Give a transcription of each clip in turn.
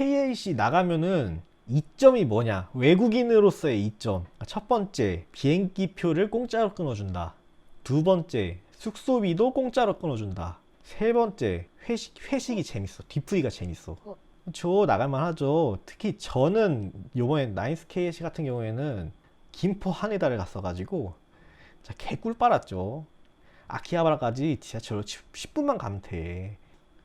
KLC 나가면은 이점이 뭐냐? 외국인으로서의 이점. 첫 번째, 비행기 표를 공짜로 끊어준다. 두 번째, 숙소비도 공짜로 끊어준다. 세 번째, 회식, 회식이 재밌어. 디프리가 재밌어. 저 나갈만 하죠. 특히 저는 요번에 나인스 KLC 같은 경우에는 김포 하네다를 갔어가지고 개꿀 빨았죠. 아키하바라까지 지하철로 10분만 가면 돼.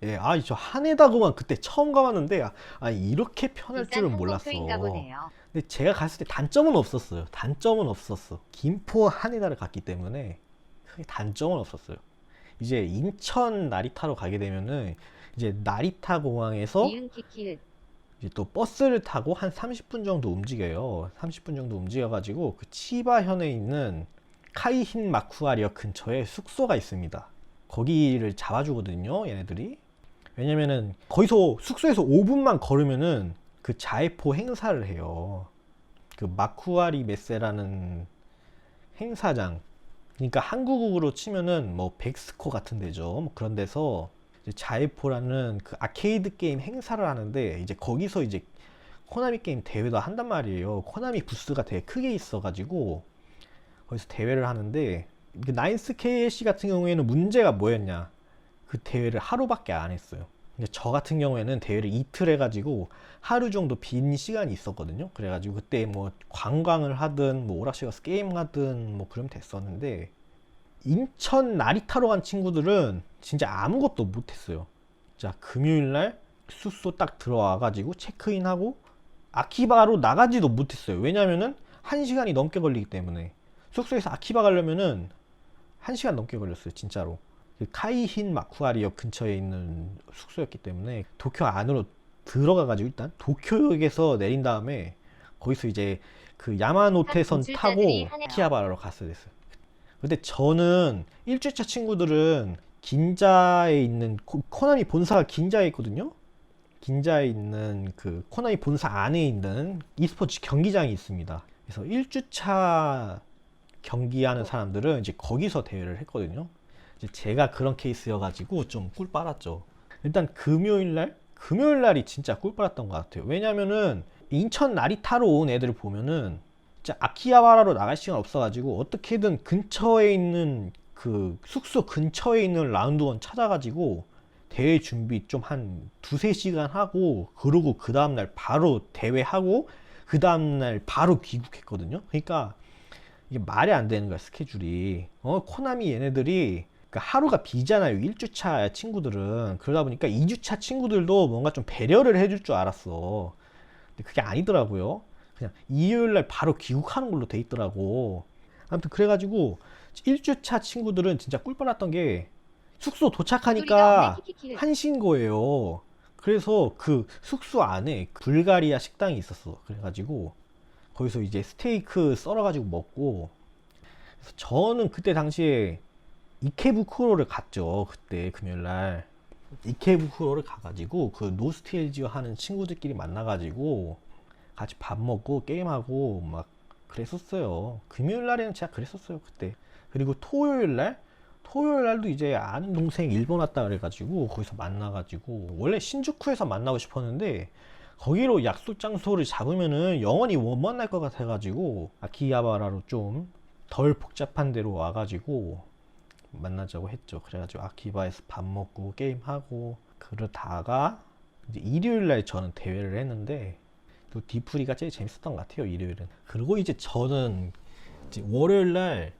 예, 아, 저 하네다 공항 그때 처음 가봤는데, 아, 아, 이렇게 편할 비싼 줄은 몰랐어. 항공표인가 보네요. 근데 제가 갔을 때 단점은 없었어요. 단점은 없었어. 김포 하네다를 갔기 때문에 크게 단점은 없었어요. 이제 인천 나리타로 가게 되면은 이제 나리타 공항에서 이응 이제 또 버스를 타고 한 30분 정도 움직여요. 30분 정도 움직여가지고 그 치바현에 있는 카이힌 마쿠아리역 근처에 숙소가 있습니다. 거기를 잡아주거든요, 얘네들이. 왜냐면은 거기서 숙소에서 5분만 걸으면은 그 자해포 행사를 해요. 그 마쿠아리 메세라는 행사장. 그러니까 한국으로 치면은 뭐 백스코 같은 데죠. 뭐 그런 데서 자이포라는 그 아케이드 게임 행사를 하는데 이제 거기서 이제 코나미 게임 대회도 한단 말이에요. 코나미 부스가 되게 크게 있어가지고 거기서 대회를 하는데 그 나인스 KLC 같은 경우에는 문제가 뭐였냐? 그 대회를 하루밖에 안 했어요. 근데 저 같은 경우에는 대회를 이틀 해가지고 하루 정도 빈 시간이 있었거든요. 그래가지고 그때 뭐 관광을 하든 뭐 오락실 가서 게임 하든 뭐 그러면 됐었는데 인천 나리타로 간 친구들은 진짜 아무것도 못했어요. 자 금요일 날 숙소 딱 들어와가지고 체크인하고 아키바로 나가지도 못했어요. 왜냐면은 한 시간이 넘게 걸리기 때문에 숙소에서 아키바 가려면은 한 시간 넘게 걸렸어요. 진짜로. 그 카이힌 마쿠아리역 근처에 있는 숙소였기 때문에 도쿄 안으로 들어가 가지고 일단 도쿄역에서 내린 다음에 거기서 이제 그 야마노테선 한 타고. 키아바라로 갔어야 됐어요. 근데 저는 1주차 친구들은 긴자에 있는 코- 코나미 본사가 긴자에 있거든요. 긴자에 있는 그 코나미 본사 안에 있는 e스포츠 경기장이 있습니다. 그래서 1주차 경기하는 사람들은 이제 거기서 대회를 했거든요. 제가 그런 케이스여가지고 좀 꿀 빨았죠. 일단 금요일 날, 금요일 날이 진짜 꿀 빨았던 것 같아요. 왜냐면은 인천 나리타로 온 애들을 보면은 진짜 아키하바라로 나갈 시간 없어가지고 어떻게든 근처에 있는 그 숙소 근처에 있는 라운드원 찾아가지고 대회 준비 좀 한 두세 시간 하고 그러고 그 다음날 바로 대회하고 그 다음날 바로 귀국했거든요. 그러니까 이게 말이 안 되는 거야 스케줄이 어 코나미 얘네들이 그러니까 하루가 비잖아요. 1주차 친구들은. 그러다 보니까 2주차 친구들도 뭔가 좀 배려를 해줄 줄 알았어. 근데 그게 아니더라고요. 그냥 일요일 날 바로 귀국하는 걸로 돼 있더라고. 아무튼 그래가지고 1주차 친구들은 진짜 꿀 빨았던 게 숙소 도착하니까 한신 거예요. 그래서 그 숙소 안에 불가리아 식당이 있었어. 그래가지고 거기서 이제 스테이크 썰어가지고 먹고. 저는 그때 당시에 이케부쿠로를 갔죠. 그때 금요일 날 이케부쿠로를 가가지고 그 노스테일지어 하는 친구들끼리 만나가지고 같이 밥 먹고 게임하고 막 그랬었어요. 금요일 날에는 진짜 그랬었어요. 그때 그리고 토요일 날 토요일 날도 이제 아는 동생 일본 왔다 그래가지고 거기서 만나가지고 원래 신주쿠에서 만나고 싶었는데 거기로 약속 장소를 잡으면은 영원히 못 만날 것 같아가지고 아키하바라로 좀 덜 복잡한 데로 와가지고 만나자고 했죠. 그래가지고 아키바에서 밥 먹고 게임하고 그러다가 이제 일요일 날 저는 대회를 했는데 또 디프리가 제일 재밌었던 것 같아요. 일요일은. 그리고 이제 저는 이제 월요일 날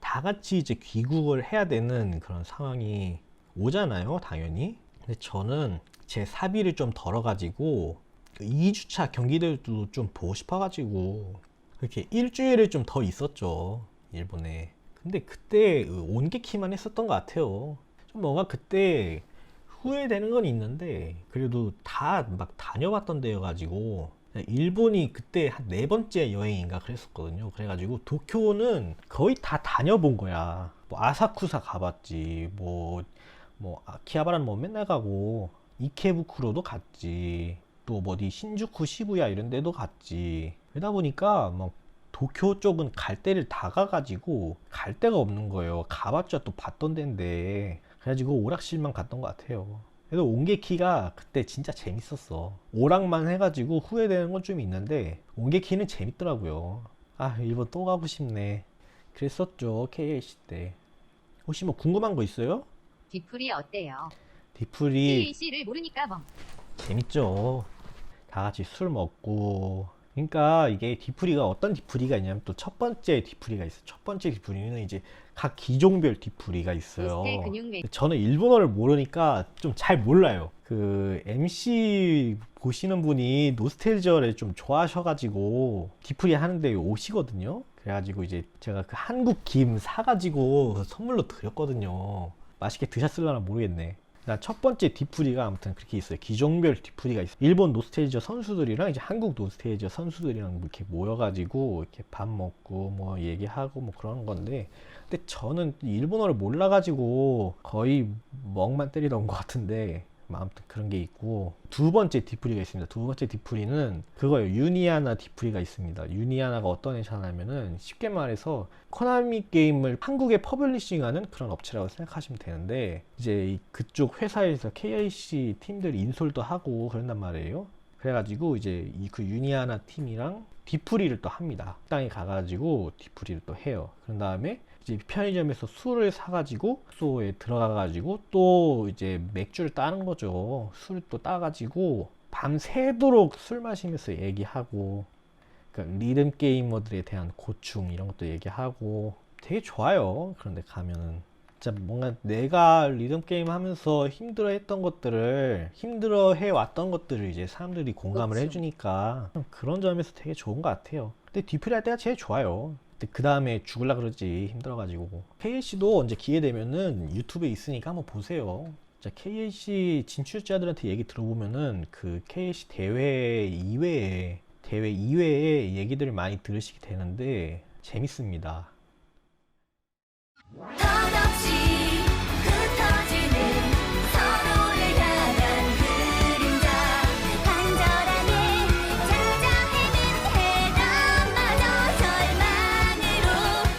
다 같이 이제 귀국을 해야 되는 그런 상황이 오잖아요, 당연히. 근데 저는 제 사비를 좀 덜어가지고 그 2주차 경기들도 좀 보고 싶어가지고 이렇게 일주일을 좀 더 있었죠, 일본에. 근데 그때 그 온게키만 했었던 것 같아요. 좀 뭔가 그때 후회되는 건 있는데 그래도 다 막 다녀봤던 데여가지고 일본이 그때 한 네 번째 여행인가 그랬었거든요. 그래가지고 도쿄는 거의 다 다녀본 거야. 뭐 아사쿠사 가봤지. 뭐, 뭐 아키하바라는 뭐 맨날 가고 이케부쿠로도 갔지. 또뭐 어디 신주쿠 시부야 이런 데도 갔지. 그러다 보니까 막 도쿄 쪽은 갈 데를 다 가가지고 갈 데가 없는 거예요. 가봤자 또 봤던 데인데. 그래가지고 오락실만 갔던 것 같아요. 그래도 옹개키가 그때 진짜 재밌었어. 오락만 해가지고 후회되는 건 좀 있는데 옹개키는 재밌더라고요. 아 일본 또 가고 싶네. 그랬었죠 KLC 때. 혹시 뭐 궁금한 거 있어요? 디플이 어때요? 디플이 KC를 모르니까 뭐. 재밌죠. 다 같이 술 먹고. 그러니까 이게 디프리가 어떤 디프리가 있냐면 또 첫 번째 디프리가 있어요. 첫 번째 디프리는 이제 각 기종별 디프리가 있어요. 저는 일본어를 모르니까 좀 잘 몰라요. 그 MC 보시는 분이 노스텔지어를 좀 좋아하셔가지고 디프리 하는데 오시거든요. 그래가지고 이제 제가 그 한국 김 사가지고 선물로 드렸거든요. 맛있게 드셨을려나 모르겠네. 나첫 번째 디프리가 아무튼 그렇게 있어요. 기종별 디프리가 있어요. 일본 노스테이저 선수들이랑 이제 한국 노스테이저 선수들이랑 이렇게 모여가지고 이렇게 밥 먹고 뭐 얘기하고 뭐 그런 건데, 근데 저는 일본어를 몰라가지고 거의 멍만 때리던 것 같은데, 뭐 아무튼 그런 게 있고 두 번째 디프리가 있습니다. 두 번째 디프리는 그거예요. 유니아나 디프리가 있습니다. 유니아나가 어떤 회사냐면은 쉽게 말해서 코나미 게임을 한국에 퍼블리싱하는 그런 업체라고 생각하시면 되는데 이제 이 그쪽 회사에서 KIC 팀들 인솔도 하고 그런단 말이에요. 그래가지고 이제 이 그 유니아나 팀이랑 디프리를 또 합니다. 땅에 가가지고 디프리를 또 해요. 그런 다음에 이제 편의점에서 술을 사가지고 숙소에 들어가가지고 또 이제 맥주를 따는 거죠. 술을 또 따가지고 밤새도록 술 마시면서 얘기하고 그러니까 리듬 게이머들에 대한 고충 이런 것도 얘기하고 되게 좋아요. 그런데 가면은 진짜 뭔가 내가 리듬 게임 하면서 힘들어 했던 것들을 힘들어 해 왔던 것들을 이제 사람들이 공감을 그렇죠. 해주니까 그런 점에서 되게 좋은 것 같아요. 근데 디프리 할 때가 제일 좋아요. 그 다음에 죽을라 그러지 힘들어가지고 KLC도 언제 기회 되면은 유튜브에 있으니까 한번 보세요. 자, KLC 진출자들한테 얘기 들어보면은 그 KLC 대회 이외에 대회 이외에 얘기들을 많이 들으시게 되는데 재밌습니다. 다